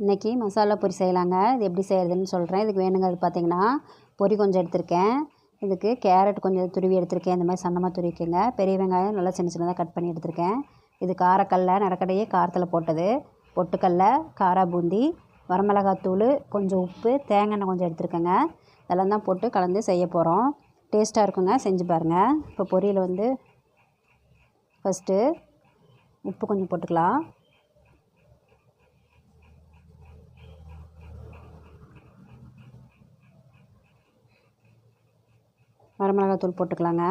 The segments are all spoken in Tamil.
இன்றைக்கி மசாலா பொரி செய்யலாங்க. இது எப்படி செய்கிறதுன்னு சொல்கிறேன் இதுக்கு வேணுங்கிறது பார்த்தீங்கன்னா பொரி கொஞ்சம் எடுத்திருக்கேன். இதுக்கு கேரட் கொஞ்சம் துருவி எடுத்திருக்கேன். இந்த மாதிரி சன்னமாக துருவிக்கங்க பெரிய வெங்காயம் நல்லா சின்ன சின்னதாக கட் பண்ணி எடுத்திருக்கேன். இது காரக்கல்ல நிலக்கடையே காரத்தில் போட்டது. பொட்டுக்கல்ல காரா பூந்தி வரமிளகாத்தூள் கொஞ்சம் உப்பு தேங்காய் எண்ணெய் கொஞ்சம் எடுத்துருக்கேங்க. இதெல்லாம் தான் போட்டு கலந்து செய்ய போகிறோம் டேஸ்ட்டாக இருக்குங்க செஞ்சு பாருங்கள் இப்போ பொரியல் வந்து ஃபஸ்ட்டு உப்பு கொஞ்சம் போட்டுக்கலாம். வரமிளகாத்தூள் போட்டுக்கலாங்க.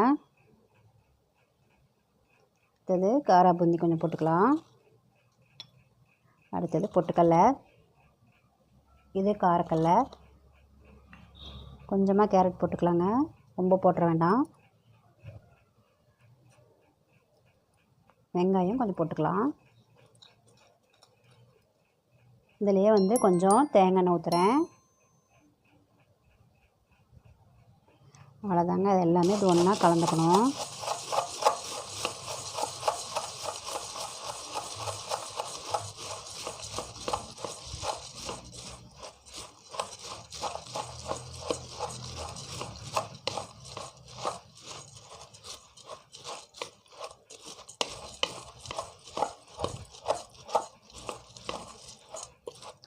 அடுத்தது காரா பூந்தி கொஞ்சம் போட்டுக்கலாம். அடுத்தது பொட்டுக்கடலை இது காரக்கடலை கொஞ்சமாக கேரட் போட்டுக்கலாங்க. ரொம்ப போட்டுற வேண்டாம். வெங்காயம் கொஞ்சம் போட்டுக்கலாம். இதுலேயே வந்து கொஞ்சம் தேங்காய் ஊற்றுறேன் அவ்வளோதாங்க. அது எல்லாமே இது ஒன்றா கலந்துக்கணும்.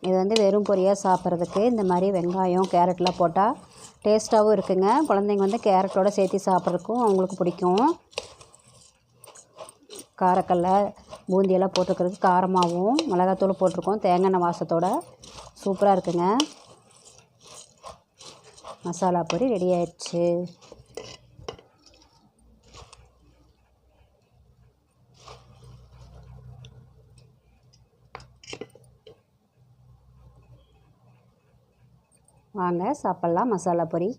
இது வந்து வெறும் பொரியாக சாப்பிட்றதுக்கு இந்த மாதிரி வெங்காயம் கேரட்லாம் போட்டால் டேஸ்ட்டாகவும் இருக்குங்க. குழந்தைங்க வந்து கேரட்டோட சேர்த்து சாப்பிட்றதுக்கும் அவங்களுக்கு பிடிக்கும். காரக்கல்ல பூந்தியெல்லாம் போட்டிருக்கிறதுக்கு காரமாகவும் மிளகாத்தூள் போட்டிருக்கோம் தேங்காய் எண்ணெய் வாசத்தோட சூப்பராக இருக்குங்க. மசாலா பொரி ரெடி ஆயிடுச்சு. வாங்க சாப்பிட்லாம். மசாலா பொரி.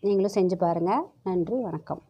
நீங்களும் செஞ்சு பாருங்கள் நன்றி வணக்கம்.